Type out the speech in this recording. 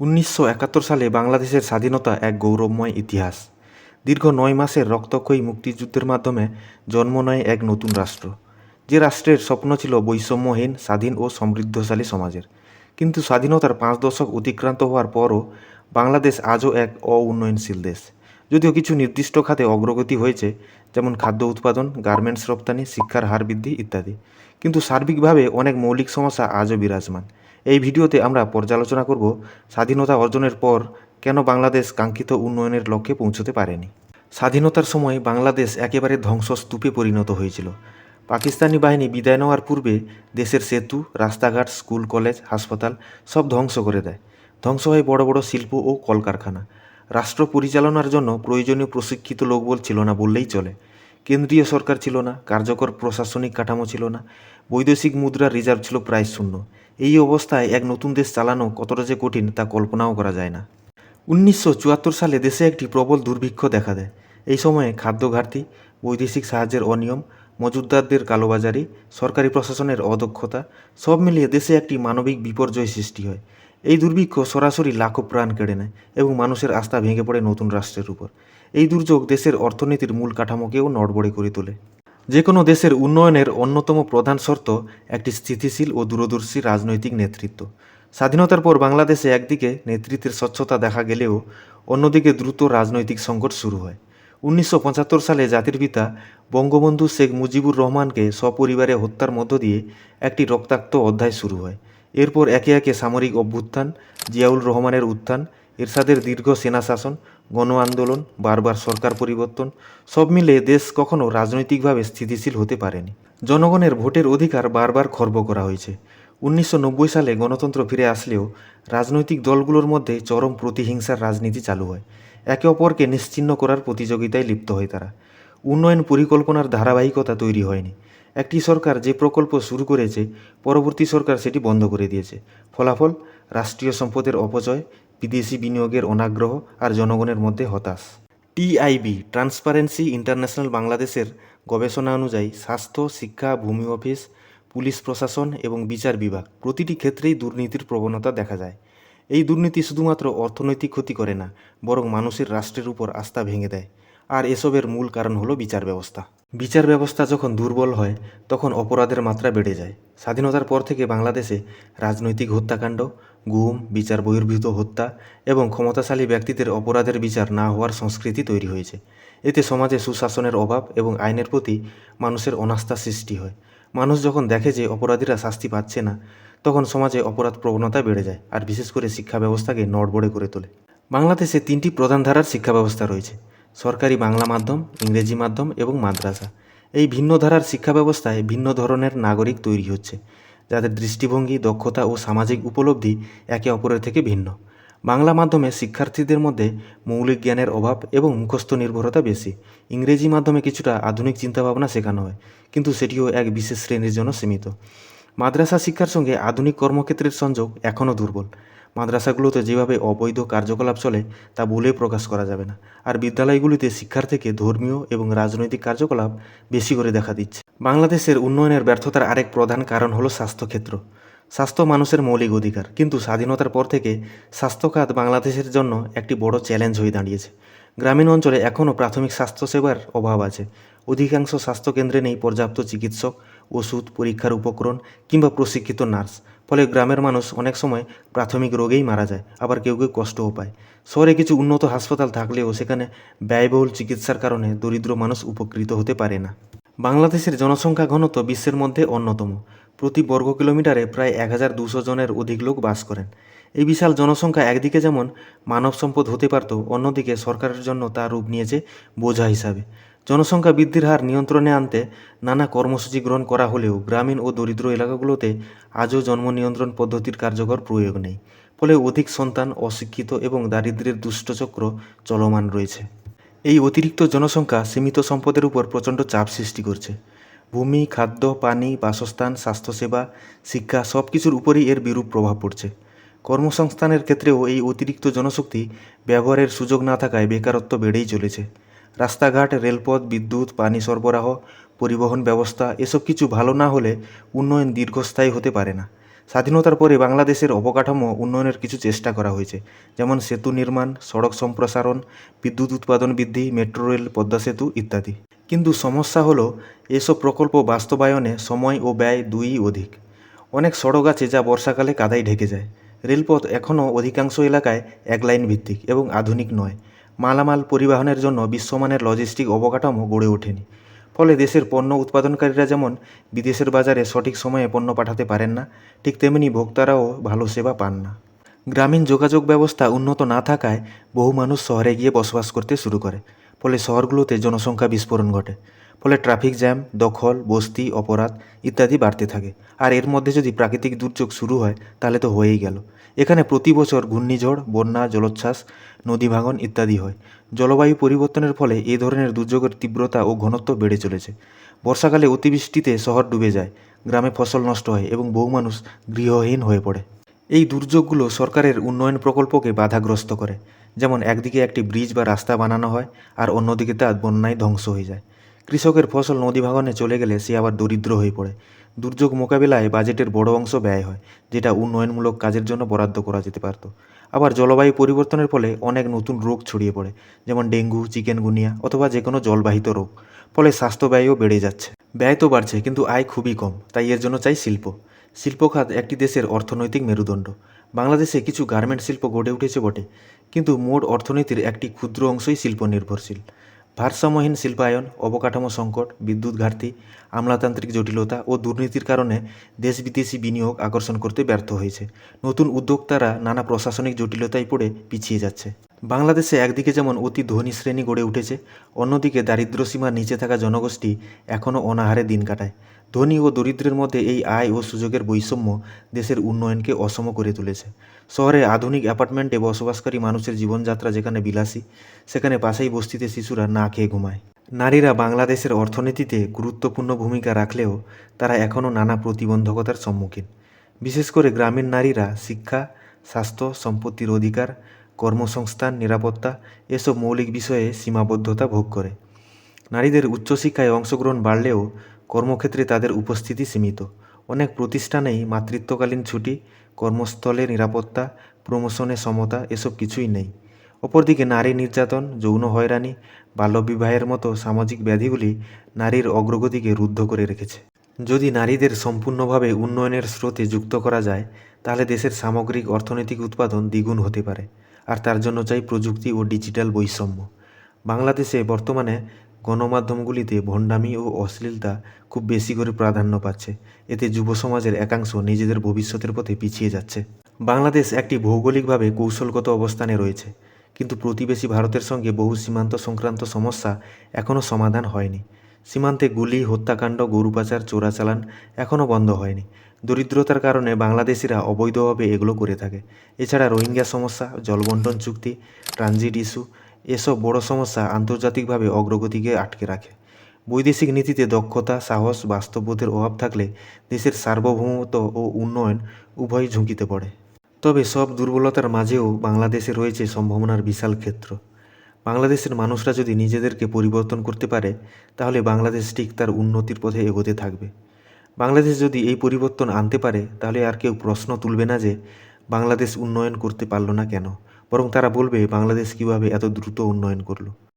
উনিশশো একাত্তর সালে বাংলাদেশের স্বাধীনতা এক গৌরবময় ইতিহাস। দীর্ঘ নয় মাসের রক্তক্ষয়ী মুক্তিযুদ্ধের মাধ্যমে জন্ম নেয় এক নতুন রাষ্ট্র। যে রাষ্ট্রের স্বপ্ন ছিল বৈষম্যহীন, স্বাধীন ও সমৃদ্ধশালী সমাজের। কিন্তু স্বাধীনতার পাঁচ দশক অতিক্রান্ত হওয়ার পরও বাংলাদেশ আজও এক অউন্নয়নশীল দেশ। যদিও কিছু নির্দিষ্ট খাতে অগ্রগতি হয়েছে, যেমন খাদ্য উৎপাদন, গার্মেন্টস রপ্তানি, শিক্ষার হার বৃদ্ধি ইত্যাদি। কিন্তু সার্বিকভাবে অনেক মৌলিক সমস্যা আজও বিরাজমান। এই ভিডিওতে আমরা পর্যালোচনা করব স্বাধীনতা অর্জনের পর কেন বাংলাদেশ কাঙ্ক্ষিত উন্নয়নের লক্ষ্যে পৌঁছতে পারেনি। স্বাধীনতার সময় বাংলাদেশ একেবারে ধ্বংসস্তূপে পরিণত হয়েছিল। পাকিস্তানি বাহিনী বিদায় নেওয়ার পূর্বে দেশের সেতু, রাস্তাঘাট, স্কুল, কলেজ, হাসপাতাল সব ধ্বংস করে দেয়। ধ্বংস হয় বড় বড় শিল্প ও কলকারখানা। রাষ্ট্র পরিচালনার জন্য প্রয়োজনীয় প্রশিক্ষিত লোকবল ছিল না বললেই চলে। কেন্দ্রীয় সরকার ছিল না, কার্যকর প্রশাসনিক কাঠামো ছিল না, বৈদেশিক মুদ্রার রিজার্ভ ছিল প্রায় শূন্য। এই অবস্থায় এক নতুন দেশ চালানো কতটা যে কঠিন তা কল্পনাও করা যায় না। উনিশশো চুয়াত্তর সালে দেশে একটি প্রবল দুর্ভিক্ষ দেখা দেয়। এই সময়ে খাদ্য ঘাটতি, বৈদেশিক সাহায্যের অনিয়ম মজুদদারদের কালোবাজারি, সরকারি প্রশাসনের অদক্ষতা সব মিলিয়ে দেশে একটি মানবিক বিপর্যয় সৃষ্টি হয়। এই দুর্ভিক্ষ সরাসরি লাখো প্রাণ কেড়ে নেয় এবং মানুষের আস্থা ভেঙে পড়ে নতুন রাষ্ট্রের উপর। এই দুর্যোগ দেশের অর্থনীতির মূল কাঠামোকেও নড়বড়ে করে তোলে। যে কোনো দেশের উন্নয়নের অন্যতম প্রধান শর্ত একটি স্থিতিশীল ও দূরদর্শী রাজনৈতিক নেতৃত্ব। স্বাধীনতার পর বাংলাদেশে একদিকে নেতৃত্বের স্বচ্ছতা দেখা গেলেও অন্যদিকে দ্রুত রাজনৈতিক সংকট শুরু হয়। উনিশশো পঁচাত্তর সালে জাতির পিতা বঙ্গবন্ধু শেখ মুজিবুর রহমানকে সপরিবারে হত্যার মধ্য দিয়ে একটি রক্তাক্ত অধ্যায় শুরু হয়। এরপর একে একে সামরিক অভ্যুত্থান জিয়াউল রহমানের উত্থান, এরশাদের দীর্ঘ সেনা শাসন গণ আন্দোলন বারবার সরকার পরিবর্তন, সব মিলে দেশ কখনো রাজনৈতিকভাবে স্থিতিশীল হতে পারেনি। জনগণের ভোটের অধিকার বারবার খর্ব করা হয়েছে। উনিশশো নব্বই সালে গণতন্ত্র ফিরে আসলেও রাজনৈতিক দলগুলোর মধ্যে চরম প্রতিহিংসার রাজনীতি চালু হয়। একে অপরকে নিশ্চিহ্ন করার প্রতিযোগিতায় লিপ্ত হয় তারা। উন্নয়ন পরিকল্পনার ধারাবাহিকতা তৈরি হয়নি। একটি সরকার যে প্রকল্প শুরু করেছে, পরবর্তী সরকার সেটি বন্ধ করে দিয়েছে। ফলাফল, রাষ্ট্রীয় সম্পদের অপচয় বিদেশি বিনিয়োগের অনাগ্রহ আর জনগণের মধ্যে হতাশ। টিআইবি ট্রান্সপারেন্সি ইন্টারন্যাশনাল বাংলাদেশের গবেষণা অনুযায়ী স্বাস্থ্য, শিক্ষা, ভূমি অফিস, পুলিশ প্রশাসন এবং বিচার বিভাগ প্রতিটি ক্ষেত্রেই দুর্নীতির প্রবণতা দেখা যায়। এই দুর্নীতি শুধুমাত্র অর্থনৈতিক ক্ষতি করে না, বরং মানুষের রাষ্ট্রের উপর আস্থা ভেঙে দেয়। আর এসবের মূল কারণ হলো বিচার ব্যবস্থা। বিচার ব্যবস্থা যখন দুর্বল হয়, তখন অপরাধের মাত্রা বেড়ে যায়। স্বাধীনতার পর থেকে বাংলাদেশে রাজনৈতিক হত্যাকাণ্ড গুম, বিচার বহির্ভূত হত্যা এবং ক্ষমতাশালী ব্যক্তিদের অপরাধের বিচার না হওয়ার সংস্কৃতি তৈরি হয়েছে। এতে সমাজে সুশাসনের অভাব এবং আইনের প্রতি মানুষের অনাস্থা সৃষ্টি হয়। মানুষ যখন দেখে যে অপরাধীরা শাস্তি পাচ্ছে না, তখন সমাজে অপরাধ প্রবণতা বেড়ে যায় আর বিশেষ করে শিক্ষা ব্যবস্থাকে নড়বড়ে করে তোলে। বাংলাদেশে তিনটি প্রধান ধারার শিক্ষা ব্যবস্থা রয়েছে, সরকারি বাংলা মাধ্যম, ইংরেজি মাধ্যম এবং মাদ্রাসা। এই ভিন্ন ধারার শিক্ষা ব্যবস্থায় ভিন্ন ধরনের নাগরিক তৈরি হচ্ছে। যাদের দৃষ্টিভঙ্গি, দক্ষতা ও সামাজিক উপলব্ধি একে অপরের থেকে ভিন্ন। বাংলা মাধ্যমে শিক্ষার্থীদের মধ্যে মৌলিক জ্ঞানের অভাব এবং মুখস্থ নির্ভরতা বেশি। ইংরেজি মাধ্যমে কিছুটা আধুনিক চিন্তাভাবনা শেখানো হয়, কিন্তু সেটিও এক বিশেষ শ্রেণির জন্য সীমিত। মাদ্রাসা শিক্ষার সঙ্গে আধুনিক কর্মক্ষেত্রের সংযোগ এখনও দুর্বল। মাদ্রাসাগুলোতে যেভাবে অবৈধ কার্যকলাপ চলে, তা বলে প্রকাশ করা যাবে না। আর বিদ্যালয়গুলিতে শিক্ষার থেকে ধর্মীয় এবং রাজনৈতিক কার্যকলাপ বেশি করে দেখা দিচ্ছে। বাংলাদেশের উন্নয়নের ব্যর্থতার আরেক প্রধান কারণ হলো স্বাস্থ্যক্ষেত্র। স্বাস্থ্য মানুষের মৌলিক অধিকার, কিন্তু স্বাধীনতার পর থেকে স্বাস্থ্য খাত বাংলাদেশের জন্য একটি বড় চ্যালেঞ্জ হয়ে দাঁড়িয়েছে। গ্রামীণ অঞ্চলে এখনও প্রাথমিক স্বাস্থ্যসেবার অভাব আছে। অধিকাংশ স্বাস্থ্যকেন্দ্রে নেই পর্যাপ্ত চিকিৎসক ওষুধ, পরীক্ষার উপকরণ কিংবা প্রশিক্ষিত নার্স। ফলে গ্রামের মানুষ অনেক সময় প্রাথমিক রোগেই মারা যায়, আবার কেউ কেউ কষ্টও পায়। শহরে কিছু উন্নত হাসপাতাল থাকলেও সেখানে ব্যয়বহুল চিকিৎসার কারণে দরিদ্র মানুষ উপকৃত হতে পারে না। বাংলাদেশের জনসংখ্যা ঘনত্ব বিশ্বের মধ্যে অন্যতম। প্রতি বর্গ কিলোমিটারে প্রায় এক হাজার দুশো জনের অধিক লোক বাস করেন। এই বিশাল জনসংখ্যা একদিকে যেমন মানব সম্পদ হতে পারত, অন্যদিকে সরকারের জন্য তা রূপ নিয়েছে বোঝা হিসাবে। জনসংখ্যা বৃদ্ধির হার নিয়ন্ত্রণে আনতে নানা কর্মসূচি গ্রহণ করা হলেও গ্রামীণ ও দরিদ্র এলাকাগুলোতে আজও জন্ম নিয়ন্ত্রণ পদ্ধতির কার্যকর প্রয়োগ নেই। ফলে অধিক সন্তান, অশিক্ষিত এবং দারিদ্র্যের দুষ্টচক্র চলমান রয়েছে। এই অতিরিক্ত জনসংখ্যা সীমিত সম্পদের উপর প্রচণ্ড চাপ সৃষ্টি করছে। ভূমি, খাদ্য, পানি, বাসস্থান, স্বাস্থ্যসেবা, শিক্ষা সব কিছুর উপরই এর বিরূপ প্রভাব পড়ছে। কর্মসংস্থানের ক্ষেত্রেও এই অতিরিক্ত জনশক্তি ব্যবহারের সুযোগ না থাকায় বেকারত্ব বেড়েই চলেছে। রাস্তাঘাট, রেলপথ, বিদ্যুৎ, পানি সরবরাহ, পরিবহন ব্যবস্থা এসব কিছু ভালো না হলে উন্নয়ন দীর্ঘস্থায়ী হতে পারে না। স্বাধীনতার পরে বাংলাদেশের অবকাঠামো উন্নয়নের কিছু চেষ্টা করা হয়েছে। যেমন সেতু নির্মাণ, সড়ক সম্প্রসারণ, বিদ্যুৎ উৎপাদন বৃদ্ধি, মেট্রো রেল, পদ্মা সেতু ইত্যাদি। কিন্তু সমস্যা হলো, এসব প্রকল্প বাস্তবায়নে সময় ও ব্যয় দুইই অধিক। অনেক সড়ক আছে যা বর্ষাকালে কাদায় ঢেকে যায়। রেলপথ এখনও অধিকাংশ এলাকায় এক লাইন ভিত্তিক এবং আধুনিক নয়। মালামাল পরিবহনের জন্য বিশ্বমানের লজিস্টিক অবকাঠামো গড়ে ওঠেনি। ফলে দেশের পণ্য উৎপাদনকারীরা যেমন বিদেশের বাজারে সঠিক সময়ে পণ্য পাঠাতে পারেন না, ঠিক তেমনি ভোক্তারাও ভালো সেবা পান না। গ্রামীণ যোগাযোগ ব্যবস্থা উন্নত না থাকায় বহু মানুষ শহরে গিয়ে বসবাস করতে শুরু করে। ফলে শহরগুলোতে জনসংখ্যা বিস্ফোরণ ঘটে। ফলে ট্রাফিক জ্যাম, দখল, বস্তি, অপরাধ ইত্যাদি বাড়তে থাকে। আর এর মধ্যে যদি প্রাকৃতিক দুর্যোগ শুরু হয়, তাহলে তো হয়েই গেল। এখানে প্রতি বছর ঘূর্ণিঝড়, বন্যা, জলোচ্ছ্বাস, নদী ভাঙন ইত্যাদি হয়। জলবায়ু পরিবর্তনের ফলে এই ধরনের দুর্যোগের তীব্রতা ও ঘনত্ব বেড়ে চলেছে। বর্ষাকালে অতিবৃষ্টিতে শহর ডুবে যায়, গ্রামে ফসল নষ্ট হয় এবং বহু মানুষ গৃহহীন হয়ে পড়ে। এই দুর্যোগগুলো সরকারের উন্নয়ন প্রকল্পকে বাধাগ্রস্ত করে। যেমন একদিকে একটি ব্রিজ বা রাস্তা বানানো হয়, আর অন্যদিকে তা বন্যায় ধ্বংস হয়ে যায়। কৃষকের ফসল নদী ভাঙনে চলে গেলে সে আবার দরিদ্র হয়ে পড়ে। দুর্যোগ মোকাবিলায় বাজেটের বড় অংশ ব্যয় হয়, যেটা উন্নয়নমূলক কাজের জন্য বরাদ্দ করা যেতে পারত। আবার জলবায়ু পরিবর্তনের ফলে অনেক নতুন রোগ ছড়িয়ে পড়ে, যেমন ডেঙ্গু, চিকেনগুনিয়া অথবা যে কোনো জলবাহিত রোগ। ফলে স্বাস্থ্য ব্যয়ও বেড়ে যাচ্ছে। ব্যয় তো বাড়ছে, কিন্তু আয় খুবই কম, তাই এর জন্য চাই শিল্প। শিল্প খাত একটি দেশের অর্থনৈতিক মেরুদণ্ড। বাংলাদেশে কিছু গার্মেন্ট শিল্প গড়ে উঠেছে বটে, কিন্তু মোট অর্থনীতির একটি ক্ষুদ্র অংশই শিল্প নির্ভরশীল ভারসাম্যহীন শিল্পায়ন, অবকাঠামো সংকট, বিদ্যুৎ ঘাটতি, আমলাতান্ত্রিক জটিলতা ও দুর্নীতির কারণে দেশ বিদেশি বিনিয়োগ আকর্ষণ করতে ব্যর্থ হয়েছে। নতুন উদ্যোক্তারা নানা প্রশাসনিক জটিলতায় পড়ে পিছিয়ে যাচ্ছে। বাংলাদেশে একদিকে যেমন অতি ধনী শ্রেণি গড়ে উঠেছে, অন্যদিকে দারিদ্র্যসীমার নিচে থাকা জনগোষ্ঠী এখনও অনাহারে দিন কাটায়। ধনী ও দরিদ্রের মধ্যে এই আয় ও সুযোগের বৈষম্য দেশের উন্নয়নকে অসম করে তুলেছে। শহরে আধুনিক অ্যাপার্টমেন্টে বসবাসকারী মানুষের জীবনযাত্রা যেখানে বিলাসী, সেখানে পাশেই বস্তিতে শিশুরা না খেয়ে ঘুমায়। নারীরা বাংলাদেশের অর্থনীতিতে গুরুত্বপূর্ণ ভূমিকা রাখলেও তারা এখনও নানা প্রতিবন্ধকতার সম্মুখীন। বিশেষ করে গ্রামীণ নারীরা শিক্ষা, স্বাস্থ্য, সম্পত্তির অধিকার, কর্মসংস্থান, নিরাপত্তা এসব মৌলিক বিষয়ে সীমাবদ্ধতা ভোগ করে। নারীদের উচ্চশিক্ষায় অংশগ্রহণ বাড়লেও কর্মক্ষেত্রে তাদের উপস্থিতি সীমিত। অনেক প্রতিষ্ঠানেই মাতৃত্বকালীন ছুটি, কর্মস্থলে নিরাপত্তা, প্রমোশনে সমতা এসব কিছুই নেই। অপরদিকে নারী নির্যাতন, যৌন হয়রানি, বাল্যবিবাহের মতো সামাজিক ব্যাধিগুলি নারীর অগ্রগতিকে রুদ্ধ করে রেখেছে। যদি নারীদের সম্পূর্ণভাবে উন্নয়নের স্রোতে যুক্ত করা যায়, তাহলে দেশের সামগ্রিক অর্থনৈতিক উৎপাদন দ্বিগুণ হতে পারে। আর তার জন্য চাই প্রযুক্তি ও ডিজিটাল বৈষম্য। বাংলাদেশে বর্তমানে গণমাধ্যমগুলিতে ভণ্ডামি ও অশ্লীলতা খুব বেশি করে প্রাধান্য পাচ্ছে। এতে যুব সমাজের একাংশ নিজেদের ভবিষ্যতের পথে পিছিয়ে যাচ্ছে। বাংলাদেশ একটি ভৌগোলিকভাবে কৌশলগত অবস্থানে রয়েছে, কিন্তু প্রতিবেশী ভারতের সঙ্গে বহু সীমান্ত সংক্রান্ত সমস্যা এখনও সমাধান হয়নি। সীমান্তে গুলি, হত্যাকাণ্ড গরু পাচার চোরাচালান এখনও বন্ধ হয়নি। দরিদ্রতার কারণে বাংলাদেশিরা অবৈধভাবে এগুলো করে থাকে। এছাড়া রোহিঙ্গা সমস্যা, জলবন্টন চুক্তি, ট্রানজিট ইস্যু এসব বড় সমস্যা আন্তর্জাতিকভাবে অগ্রগতিকে আটকে রাখে। বৈদেশিক নীতিতে দক্ষতা, সাহস, বাস্তববোধের অভাব থাকলে দেশের সার্বভৌমত্ব ও উন্নয়ন উভয়ই ঝুঁকিতে পড়ে। তবে সব দুর্বলতার মাঝেও বাংলাদেশে রয়েছে সম্ভাবনার বিশাল ক্ষেত্র। বাংলাদেশের মানুষরা যদি নিজেদেরকে পরিবর্তন করতে পারে, তাহলে বাংলাদেশ ঠিক তার উন্নতির পথে এগোতে থাকবে। বাংলাদেশ যদি এই পরিবর্তন আনতে পারে, তাহলে আর কেউ প্রশ্ন তুলবে না যে বাংলাদেশ উন্নয়ন করতে পারল না কেন। বরং তারা বলবে বাংলাদেশ কীভাবে এত দ্রুত উন্নয়ন করল।